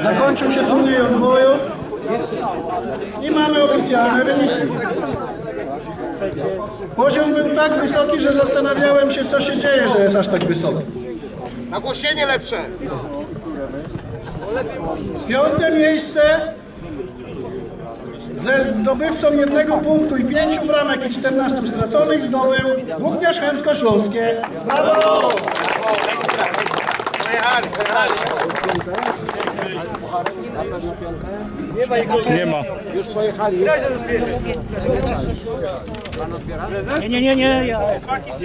Zakończył się turniej odbojów i mamy oficjalne wyniki. Poziom był tak wysoki, że zastanawiałem się, co się dzieje, że jest aż tak wysoki. Nagłośnienie lepsze. Piąte miejsce ze zdobywcą jednego punktu i pięciu bramek i 14 straconych zdobył Włókniarz Chełmsko-Śląskie. Brawo! Pojechali, pojechali. Nie ma. Nie, nie, nie, nie, ja...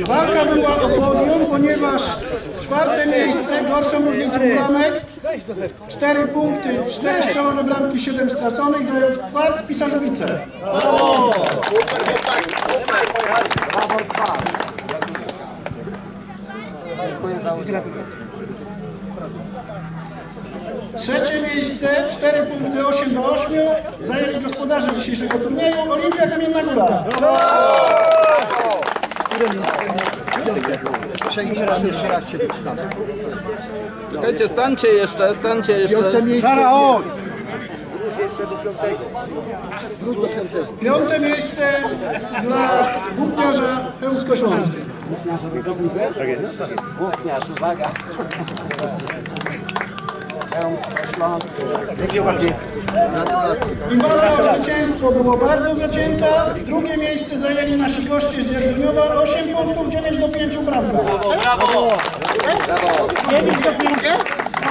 Walka była o podium, ponieważ czwarte miejsce, gorszą różnicą bramek, cztery punkty, cztery strzelone bramki, siedem straconych, zajął kwart Pisarzowice. Trzecie miejsce, 4 punkty 8 do 8, zajęli gospodarze dzisiejszego turnieju Olimpia Kamienna Góra. Czekajcie, stańcie jeszcze, stańcie jeszcze. Sara, chodź. Piąte miejsce dla włókniarza Chełmsko-Śląskie. Włókniarz, uwaga. Śląski. I walka o zwycięstwo było bardzo zacięta. Drugie miejsce zajęli nasi goście z Dzierżoniowa. 8 punktów, 9 do 5 bramka.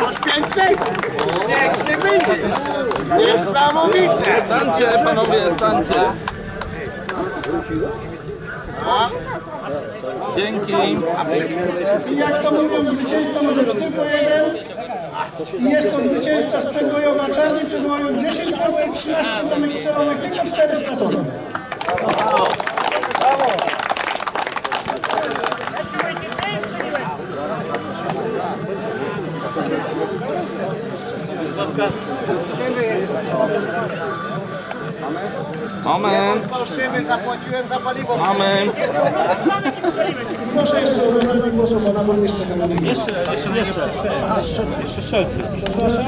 Masz piękny? Piękny będzie. Niesamowite. Stańcie, panowie, stańcie. Dzięki. I jak to mówią, zwycięzca może być tylko jeden. I jest to zwycięzca z Przedwojowa Czarny Przedwojów. 10 punktów, 13 bramek strzelonych, tylko 4 stracone. Za paliwo. mamy. Proszę jeszcze o głosu pana burmistrza Kamiennego. Jeszcze, jeszcze, strzelcy, jeszcze strzelcy. Przepraszam.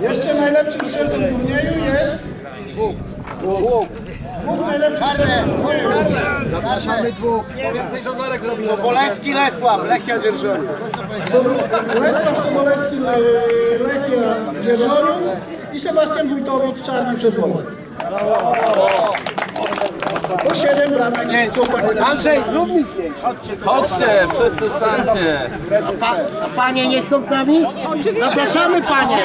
Jeszcze najlepszym strzelcem turnieju jest... Bóg. Bóg najlepszy strzelcem turnieju. Zapraszamy dwóch. Sobolewski Lesław, Lechia Dzierżoniów. Lesław Sobolewski, e, Lechia Dzierżoniów i Sebastian Wójtowicz, Czarny Przedwojów. Po 7 bramek. Andrzej, zrób mi zdjęcie. Chodźcie, wszyscy stańcie. Pa, a panie nie chcą z nami? Zapraszamy panie.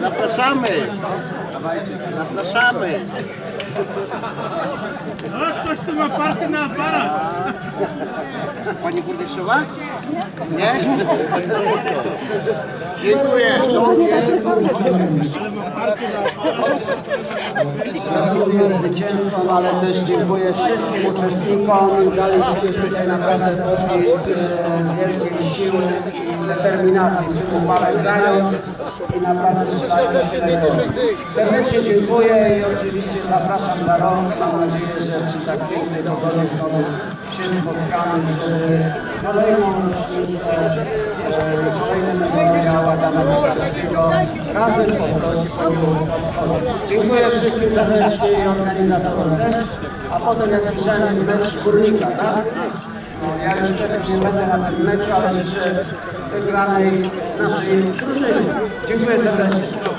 Zapraszamy. Zapraszamy. Ktoś tu ma party na aparat. Pani burmistrzowa? Nie? Dziękuję. Gratuluję zwycięzcom, ale też dziękuję wszystkim uczestnikom. Daliście tutaj naprawdę podnieść e, wielkiej siły i determinacji w tym grając i naprawdę. Serdecznie dziękuję i oczywiście zapraszam za rok. Mam nadzieję, że przy tak pięknej pogodzie znowu się spotkamy, żeby kolejną rocznicę, e, razem po prostu. Dziękuję wszystkim serdecznie i organizatorom też. A potem jak słyszałem jest mecz Górnika, tak? No, ja już pewnie nie będę na tym meczu, ale życzę wygranej naszej drużynie. Dziękuję serdecznie.